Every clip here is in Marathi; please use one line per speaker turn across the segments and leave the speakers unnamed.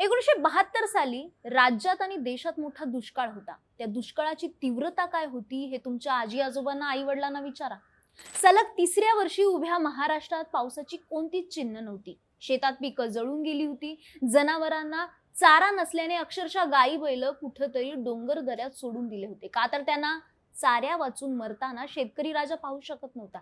एकोणीशे बहात्तर साली राज्यात आणि देशात मोठा दुष्काळ होता. त्या दुष्काळाची तीव्रता काय होती हे तुमच्या आजी आजोबांना आई वडिलांना विचारा. सलग तिसऱ्या वर्षी उभ्या महाराष्ट्रात पावसाची कोणतीच चिन्ह नव्हती. शेतात पिकं जळून गेली होती. जनावरांना चारा नसल्याने अक्षरशः गायी बैल कुठंतरी डोंगर दऱ्यात सोडून दिले होते. का तर त्यांना चाऱ्या वाचून मरताना शेतकरी राजा पाहू शकत नव्हता.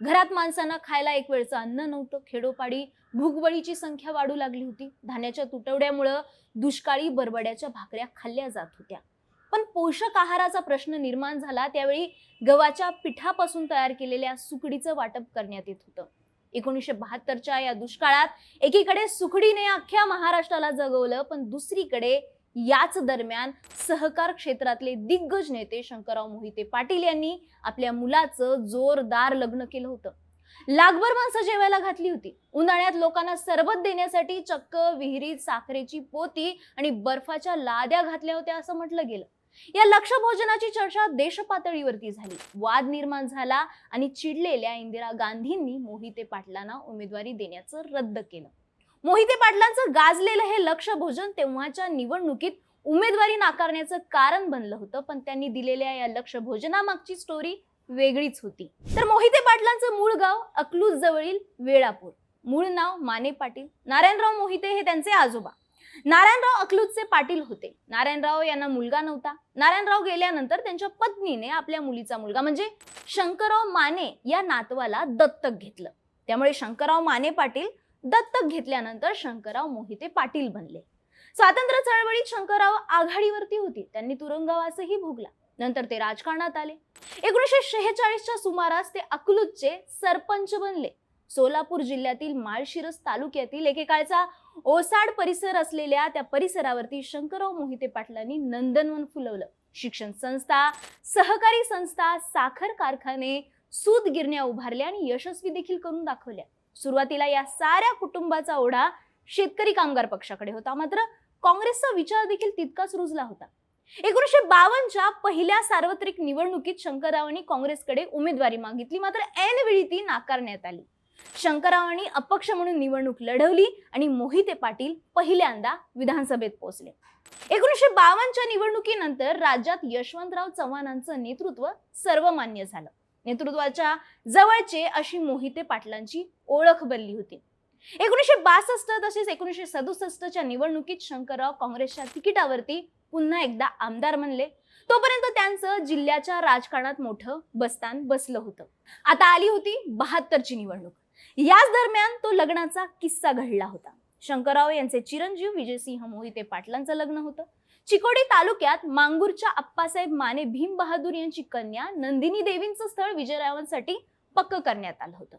घरात माणसांना खायला एक वेळचं अन्न नव्हतं खेडोपाडी भूकबळीची संख्या वाढू लागली होती. धान्याच्या तुटवड्यामुळं दुष्काळी बरबड्याच्या भाकऱ्या खाल्ल्या जात होत्या. पण पोषक आहाराचा प्रश्न निर्माण झाला त्यावेळी गव्हाच्या पिठापासून तयार केलेल्या सुकडीचं वाटप करण्यात येत होतं. एकोणीसशे बहात्तरच्या या दुष्काळात एकीकडे सुकडीने अख्ख्या महाराष्ट्राला जगवलं पण दुसरीकडे याच दरम्यान सहकार क्षेत्रातले दिग्गज नेते शंकरराव मोहिते पाटील यांनी आपल्या मुलाचं जोरदार लग्न केलं होतं. लागभर माणसं जेवायला घातली होती. उन्हाळ्यात लोकांना सरबत देण्यासाठी चक्क विहिरीत साखरेची पोती आणि बर्फाच्या लाद्या घातल्या होत्या असं म्हटलं गेलं. या लक्ष भोजनाची चर्चा देशपातळीवरती झाली. वाद निर्माण झाला आणि चिडलेल्या इंदिरा गांधींनी मोहिते पाटलांना उमेदवारी देण्याचं रद्द केलं. मोहिते पाटलांचं गाजलेलं हे लक्ष भोजन तेव्हाच्या निवडणुकीत उमेदवारी नाकारण्याचं कारण बनलं होतं पण त्यांनी दिलेल्या या लक्ष भोजनामागची स्टोरी वेगळीच होती. तर मोहिते पाटलांचं मूळ गाव अकलूज जवळील वेळापूर. मूळ नाव माने पाटील. नारायणराव मोहिते हे त्यांचे आजोबा. नारायणराव अकलूजचे पाटील होते. नारायणराव यांना मुलगा नव्हता. नारायणराव गेल्यानंतर त्यांच्या पत्नीने आपल्या मुलीचा मुलगा म्हणजे शंकरराव माने या नातवाला दत्तक घेतलं. त्यामुळे शंकरराव माने पाटील दत्तक घेतल्यानंतर शंकरराव मोहिते पाटील बनले. स्वातंत्र्य चळवळीत शंकरराव आघाडीवरती होती. त्यांनी तुरुंगवासही भोगला. नंतर ते राजकारणात आले. एकोणीसशे शेहेचाळीसच्या सुमारास ते अकलूजचे सरपंच बनले. सोलापूर जिल्ह्यातील माळशिरस तालुक्यातील एकेकाळचा ओसाड परिसर असलेल्या त्या परिसरावरती शंकरराव मोहिते पाटलांनी नंदनवन फुलवलं. शिक्षण संस्था सहकारी संस्था साखर कारखाने सूत गिरण्या उभारल्या आणि यशस्वी देखील करून दाखवल्या. सुरुवातीला या साऱ्या कुटुंबाचा ओढा शेतकरी कामगार पक्षाकडे होता. मात्र काँग्रेसचा विचार देखील तितकाच रुजला होता. एकोणीसशे बावन्नच्या पहिल्या सार्वत्रिक निवडणुकीत शंकररावांनी काँग्रेसकडे उमेदवारी मागितली. मात्र ऐनवेळी ती नाकारण्यात आली. शंकररावांनी अपक्ष म्हणून निवडणूक लढवली आणि मोहिते पाटील पहिल्यांदा विधानसभेत पोहोचले. एकोणीसशे बावन्नच्या निवडणुकीनंतर राज्यात यशवंतराव चव्हाणांचं नेतृत्व सर्वमान्य झालं. नेतृत्वाच्या जवळचे अशी मोहिते पाटलांची ओळख बनली होती. एकोणीसशे बासष्ट तसेच एकोणीसशे सदुसष्टच्या निवडणुकीत शंकरराव काँग्रेसच्या तिकिटावरती पुन्हा एकदा आमदार बनले तोपर्यंत त्यांचं जिल्ह्याच्या राजकारणात मोठं बस्तान बसलं होतं. आता आली होती बहात्तरची निवडणूक. याच दरम्यान तो लग्नाचा किस्सा घडला होता. शंकरराव यांचे चिरंजीव विजयसिंह मोहिते पाटलांचं लग्न होतं. चिकोडी तालुक्यात मांगूरच्या अप्पासाहेब माने भीम बहादूर यांची कन्या नंदिनी देवींचं स्थळ विजयरावांसाठी पक्क करण्यात आलं होतं.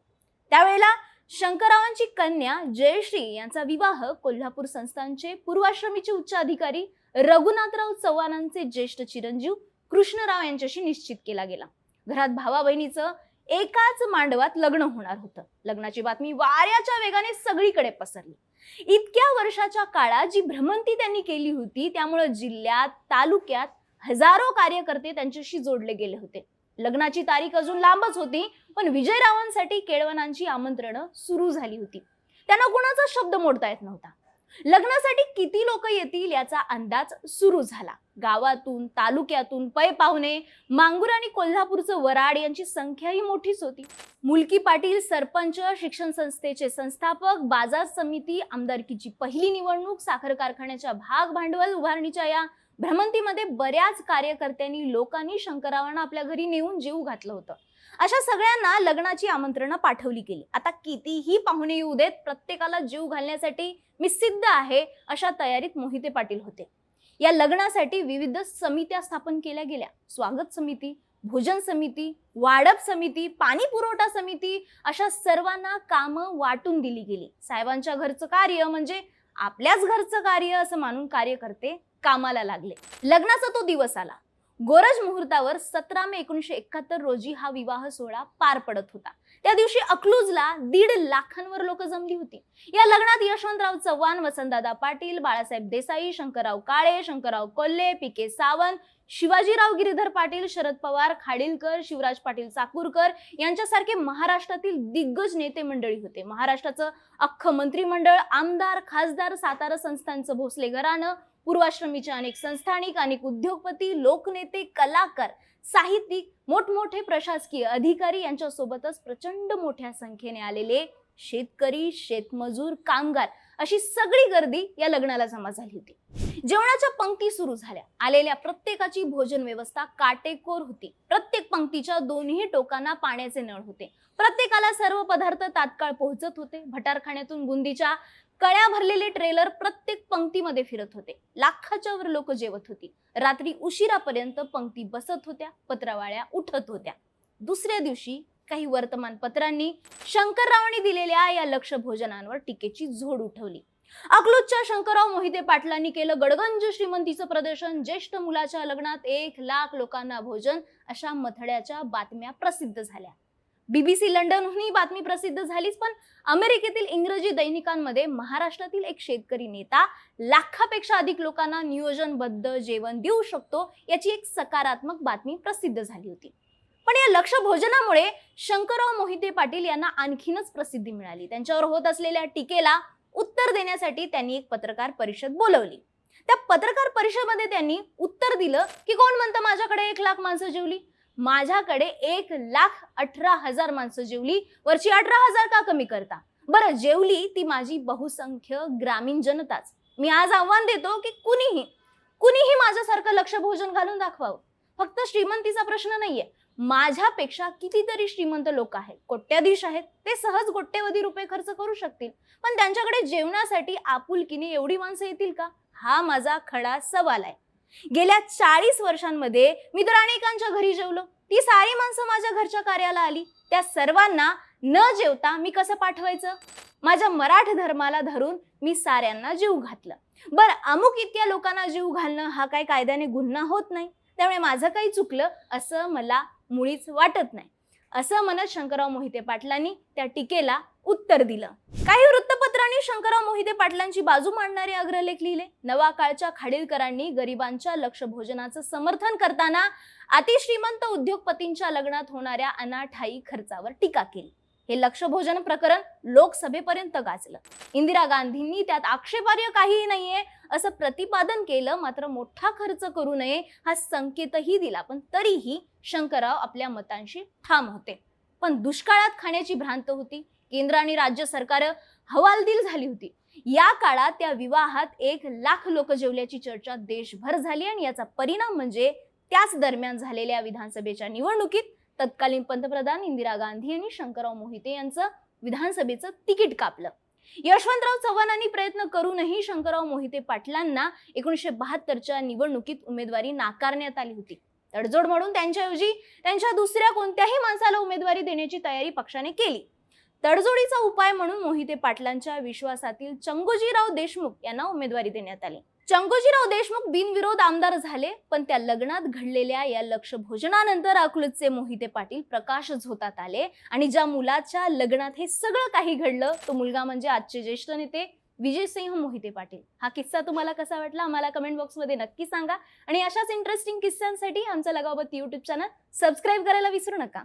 त्यावेळेला शंकररावांची कन्या जयश्री यांचा विवाह कोल्हापूर संस्थानचे पूर्वाश्रमीचे उच्च अधिकारी रघुनाथराव चव्हाणांचे ज्येष्ठ चिरंजीव कृष्णराव यांच्याशी निश्चित केला गेला. घरात भावा बहिणीचं एकाच मांडवात लग्न होणार होतं. लग्नाची बातमी वाऱ्याच्या वेगाने सगळीकडे पसरली. इतक्या वर्षाच्या काळात जी भ्रमंती त्यांनी केली होती त्यामुळे जिल्ह्यात तालुक्यात हजारो कार्यकर्ते त्यांच्याशी जोडले गेले होते. लग्नाची तारीख अजून लांबच होती पण विजयरावांसाठी केळवणांची आमंत्रणं सुरू झाली होती. त्यांना कुणाचा शब्द मोडता येत नव्हता. लग्नासाठी किती लोक येतील याचा अंदाज सुरू झाला. गावातून तालुक्यातून पै पाहुणे मांगूर आणि कोल्हापूरचं वराड यांची संख्याही मोठीच होती. मुलकी पाटील सरपंच शिक्षण संस्थेचे संस्थापक बाजार समिती आमदारकीची पहिली निवडणूक साखर कारखान्याच्या भाग भांडवल उभारणीच्या या भ्रमंतीमध्ये बऱ्याच कार्यकर्त्यांनी लोकांनी शंकरावांना आपल्या घरी नेऊन जीव घातलं होतं. अशा सगळ्यांना लग्नाची आमंत्रणं पाठवली गेली. आता कितीही पाहुणे येऊ देत प्रत्येकाला जीव घालण्यासाठी मी सिद्ध आहे अशा तयारीत मोहिते पाटील होते. या लग्नासाठी विविध समित्या स्थापन केल्या गेल्या. स्वागत समिती भोजन समिती वाडप समिती पाणी पुरवठा समिती अशा सर्वांना कामं वाटून दिली गेली. साहेबांच्या घरचं कार्य म्हणजे आपल्याच घरचं कार्य असं मानून कार्यकर्ते कामाला लागले. लग्नाचा तो दिवस आला. गोरज मुहूर्तावर सतरा मे एकोणीसशे एकाहत्तर रोजी हा विवाह सोहळा पार पडत होता. त्या दिवशी अकलूजला दीड लाखांवर लोक जमली होती. या लग्नात यशवंतराव चव्हाण वसंतदादा पाटील बाळासाहेब देसाई शंकरराव काळे शंकरराव कोल्हे पी के सावंत शिवाजीराव गिरीधर पाटील शरद पवार खाडीलकर शिवराज पाटील चाकूरकर यांच्यासारखे महाराष्ट्रातील दिग्गज नेते मंडळी होते. महाराष्ट्राचं अख्खं मंत्रिमंडळ आमदार खासदार सातारा संस्थांचं भोसले घराणं पूर्वाश्रमीच्या अनेक संस्थानिक अनेक उद्योगपती लोकनेते कलाकार साहित्यिक मोठमोठे प्रशासकीय अधिकारी यांच्यासोबतच प्रचंड मोठ्या संख्येने आलेले शेतकरी शेतमजूर कामगार अशी सगळी गर्दी या लग्नाला जमा झाली होती. जेवणाच्या पंक्ती सुरू झाल्या. आलेल्या प्रत्येकाची भोजन व्यवस्था काटेकोर होती. प्रत्येक पंक्तीच्या दोन्ही टोकांना पाण्याचे नळ होते. प्रत्येकाला सर्व पदार्थ तात्काळ पोहोचत होते. भटारखान्यातून बुंदीच्या कळ्या भरलेले ट्रेलर प्रत्येक पंक्तीमध्ये फिरत होते. लाखाच्या वर लोक जेवत होती. रात्री उशिरापर्यंत पंक्ती बसत होत्या पत्रावाळ्या उठत होत्या. दुसऱ्या दिवशी काही वर्तमानपत्रांनी शंकररावांनी दिलेल्या या लक्ष भोजनांवर टीकेची झोड उठवली. अकलूजच्या शंकरराव मोहिते पाटलांनी केलं गडगंज श्रीमंतीचं प्रदर्शन. ज्येष्ठ मुलाच्या लग्नात एक लाख लोकांना भोजन अशा मथड्याच्या बातम्या प्रसिद्ध झाल्या. बीबीसी लंडनहून ही बातमी प्रसिद्ध झालीच पण अमेरिकेतील इंग्रजी दैनिकांमध्ये महाराष्ट्रातील एक शेतकरी नेता लाखापेक्षा अधिक लोकांना नियोजनबद्ध जेवण देऊ शकतो याची एक सकारात्मक बातमी प्रसिद्ध झाली होती. पण या लक्ष भोजनामुळे शंकरराव मोहिते पाटील यांना आणखीनच प्रसिद्धी मिळाली. त्यांच्यावर होत असलेल्या टीकेला उत्तर देण्यासाठी त्यांनी एक पत्रकार परिषद बोलवली. त्या पत्रकार परिषदेमध्ये त्यांनी उत्तर दिलं की कोण म्हणतं माझ्याकडे एक लाख माणसं जेवली? माझ्याकडे एक लाख अठरा हजार माणसं जेवली. वरची अठरा हजार का कमी करता? बरं जेवली ती माझी बहुसंख्य ग्रामीण जनताच. मी आज आव्हान देतो की कुणीही कुणीही माझ्यासारखं लक्ष भोजन घालून दाखवावं. फक्त श्रीमंतीचा प्रश्न नाहीये. माझ्यापेक्षा कितीतरी श्रीमंत लोक आहेत. कोट्याधीश आहेत. ते सहज कोट्यवधी रुपये खर्च करू शकतील. पण त्यांच्याकडे जेवणासाठी आपुलकीने एवढी माणसं येतील का? हा माझा खडा सवाल आहे. गेल्या चाळीस वर्षांमध्ये मी तर अनेकांच्या घरी जेवलो. ती सारी माणसं माझ्या घरच्या कार्याला आली. त्या सर्वांना न जेवता मी कसं पाठवायचं? माझ्या मराठ धर्माला धरून मी साऱ्यांना जीव घातलं. बरं अमुक इतक्या लोकांना जीव घालणं हा काय कायद्याने गुन्हा होत नाही? त्यामुळे माझं काही चुकलं असं मला मुळीच वाटत नाही. असं म्हणत शंकरराव मोहिते पाटलांनी त्या टीकेला उत्तर दिलं. काही वृत्तपत्रांनी शंकरराव मोहिते पाटलांची बाजू मांडणारे अग्रलेख लिहिले. नवा काळच्या खाडीलकरांनी गरिबांच्या लक्ष भोजनाचं समर्थन करताना अतिश्रीमंत उद्योगपतींच्या लग्नात होणाऱ्या अनाठाई खर्चावर टीका केली. हे लक्षभोजन प्रकरण लोकसभेपर्यंत गाजलं. इंदिरा गांधींनी त्यात आक्षेपार्ह काहीही नाहीये असं प्रतिपादन केलं मात्र मोठा खर्च करू नये हा संकेतही दिला. पण तरीही शंकरराव आपल्या मतांशी ठाम होते. पण दुष्काळात खाण्याची भ्रांत होती. केंद्र आणि राज्य सरकार हवालदिल झाली होती. या काळात त्या विवाहात एक लाख लोक जेवल्याची चर्चा देशभर झाली आणि याचा परिणाम म्हणजे त्याच दरम्यान झालेल्या विधानसभेच्या निवडणुकीत तत्कालीन पंतप्रधान इंदिरा गांधी यांनी शंकरराव मोहिते यांचं विधानसभेचं तिकीट कापलं. यशवंतराव चव्हाणांनी प्रयत्न करूनही शंकरराव मोहिते पाटलांना एकोणीसशे बहात्तरच्या निवडणुकीत उमेदवारी नाकारण्यात आली होती. तडजोड म्हणून त्यांच्याऐवजी त्यांच्या दुसऱ्या कोणत्याही माणसाला उमेदवारी देण्याची तयारी पक्षाने केली. तडजोडीचा उपाय म्हणून मोहिते पाटलांच्या विश्वासातील चंगोजीराव देशमुख यांना उमेदवारी देण्यात आली. चंगोजीराव देशमुख बिनविरोध आमदार झाले पण त्या लग्नात घडलेल्या या लक्ष भोजनानंतर अकलूजचे मोहिते पाटील प्रकाश झोतात आले आणि ज्या मुलाच्या लग्नात हे सगळं काही घडलं तो मुलगा म्हणजे आजचे ज्येष्ठ नेते विजयसिंह मोहिते पाटील. हा किस्सा तुम्हाला कसा वाटला आम्हाला कमेंट बॉक्समध्ये नक्की सांगा. आणि अशाच इंटरेस्टिंग किस्स्यांसाठी आमचं लगावत युट्यूब चॅनल सबस्क्राईब करायला विसरू नका.